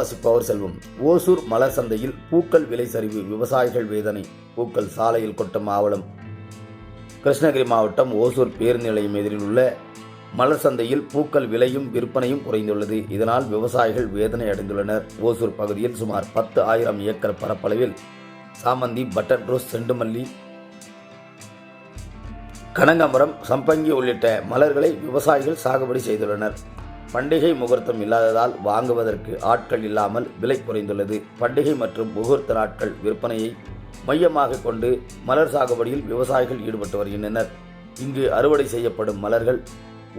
வாசிப்பவர் செல்வம். ஓசூர் மலர் சந்தையில் பூக்கள் விலை சரிவு விவசாயிகள் வேதனை பூக்கள் சாலையில் கொட்டும் ஆவலம். கிருஷ்ணகிரி மாவட்டம் ஓசூர் பேருந்து நிலையம் எதிரில் உள்ள மலர் சந்தையில் பூக்கள் விலையும் விற்பனையும் குறைந்துள்ளது. இதனால் விவசாயிகள் வேதனை அடைந்துள்ளனர். ஓசூர் பகுதியில் சுமார் பத்து ஆயிரம் ஏக்கர் பரப்பளவில் சாமந்தி பட்டன் ரோஸ் செண்டுமல்லி கனகாம்பரம் சம்பங்கி உள்ளிட்ட மலர்களை விவசாயிகள் சாகுபடி செய்துள்ளனர். பண்டிகை முகூர்த்தம் இல்லாததால் வாங்குவதற்கு ஆட்கள் இல்லாமல் விலை குறைந்துள்ளது. பண்டிகை மற்றும் முகூர்த்த நாட்கள் விற்பனையை மையமாக கொண்டு மலர் சாகுபடியில் விவசாயிகள் ஈடுபட்டு வருகின்றனர். இங்கு அறுவடை செய்யப்படும் மலர்கள்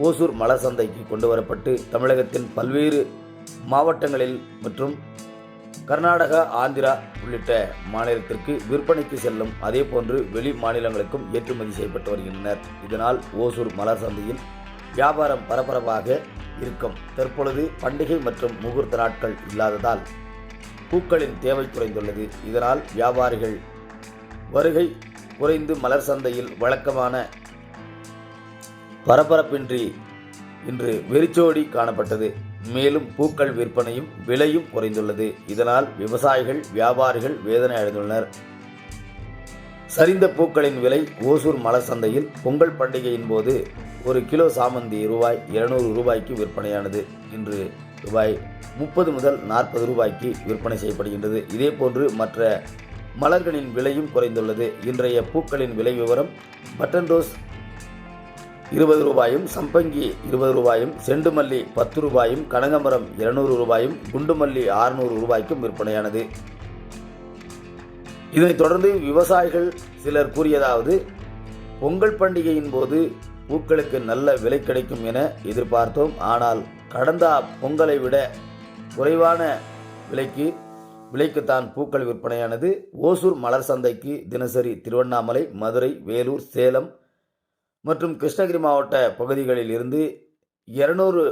ஓசூர் மலர் சந்தைக்கு கொண்டு வரப்பட்டு தமிழகத்தின் பல்வேறு மாவட்டங்களில் மற்றும் கர்நாடகா ஆந்திரா உள்ளிட்ட மாநிலத்திற்கு விற்பனைக்கு செல்லும் அதேபோன்று வெளி மாநிலங்களுக்கும் ஏற்றுமதி செய்யப்பட்டு வருகின்றனர். இதனால் ஓசூர் மலர் சந்தையில் வியாபாரம் பரபரப்பாக இருக்கும். தற்பொழுது பண்டிகை மற்றும் முகூர்த்த நாட்கள் இல்லாததால் பூக்களின் தேவை குறைந்துள்ளது. இதனால் வியாபாரிகள் வருகை குறைந்து மலர் சந்தையில் வழக்கமான பரபரப்பின்றி இன்று வெறிச்சோடி காணப்பட்டது. மேலும் பூக்கள் விற்பனையும் விலையும் குறைந்துள்ளது. இதனால் விவசாயிகள் வியாபாரிகள் வேதனை அடைந்துள்ளனர். சரிந்த பூக்களின் விலை ஓசூர் மலர் சந்தையில் பொங்கல் பண்டிகையின் போது ஒரு கிலோ சாமந்தி ரூபாய் இருநூறு ரூபாய்க்கு விற்பனையானது. இன்று ரூபாய் முப்பது முதல் நாற்பது ரூபாய்க்கு விற்பனை செய்யப்படுகின்றது. இதேபோன்று மற்ற மலர்களின் விலையும் குறைந்துள்ளது. இன்றைய பூக்களின் விலை விவரம் பட்டன் ரோஸ் இருபது ரூபாயும் சம்பங்கி இருபது ரூபாயும் செண்டுமல்லி பத்து ரூபாயும் கனகமரம் இருநூறு ரூபாயும் குண்டுமல்லி ஆறுநூறு ரூபாய்க்கும் விற்பனையானது. இதனைத் தொடர்ந்து விவசாயிகள் சிலர் கூறியதாவது பொங்கல் பண்டிகையின் போது பூக்களுக்கு நல்ல விலை கிடைக்கும் என எதிர்பார்த்தோம். ஆனால் கடந்த பொங்கலை விட குறைவான விலைக்கு விலைக்குத்தான் பூக்கள் விற்பனையானது. ஓசூர் மலர் சந்தைக்கு தினசரி திருவண்ணாமலை மதுரை வேலூர் சேலம் மற்றும் கிருஷ்ணகிரி மாவட்ட பகுதிகளில் இருந்து இருநூறு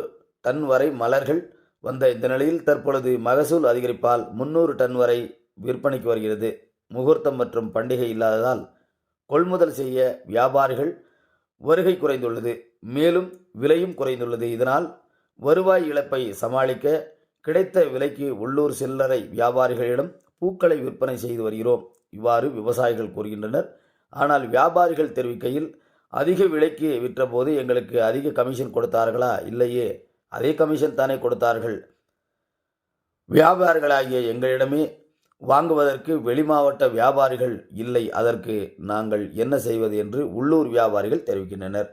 டன் வரை மலர்கள் வந்த இந்த நிலையில் தற்பொழுது மகசூல் அதிகரிப்பால் முன்னூறு டன் வரை விற்பனைக்கு வருகிறது. முகூர்த்தம் மற்றும் பண்டிகை இல்லாததால் கொள்முதல் செய்ய வியாபாரிகள் வருகை குறைந்துள்ளது மேலும் விலையும் குறைந்துள்ளது. இதனால் வருவாய் இழப்பை சமாளிக்க கிடைத்த விலைக்கு உள்ளூர் சில்லறை வியாபாரிகளிடம் பூக்களை விற்பனை செய்து வருகிறோம் இவ்வாறு விவசாயிகள் கூறுகின்றனர். ஆனால் வியாபாரிகள் தெரிவிக்கையில் அதிக விலைக்கு விற்றபோது எங்களுக்கு அதிக கமிஷன் கொடுத்தார்களா? இல்லையே அதே கமிஷன் தானே கொடுத்தார்கள். வியாபாரிகளாகிய எங்களிடமே வாங்குவதற்கு வெளிமாவட்ட வியாபாரிகள் இல்லை. அதற்கு நாங்கள் என்ன செய்வது என்று உள்ளூர் வியாபாரிகள் தெரிவிக்கின்றனர்.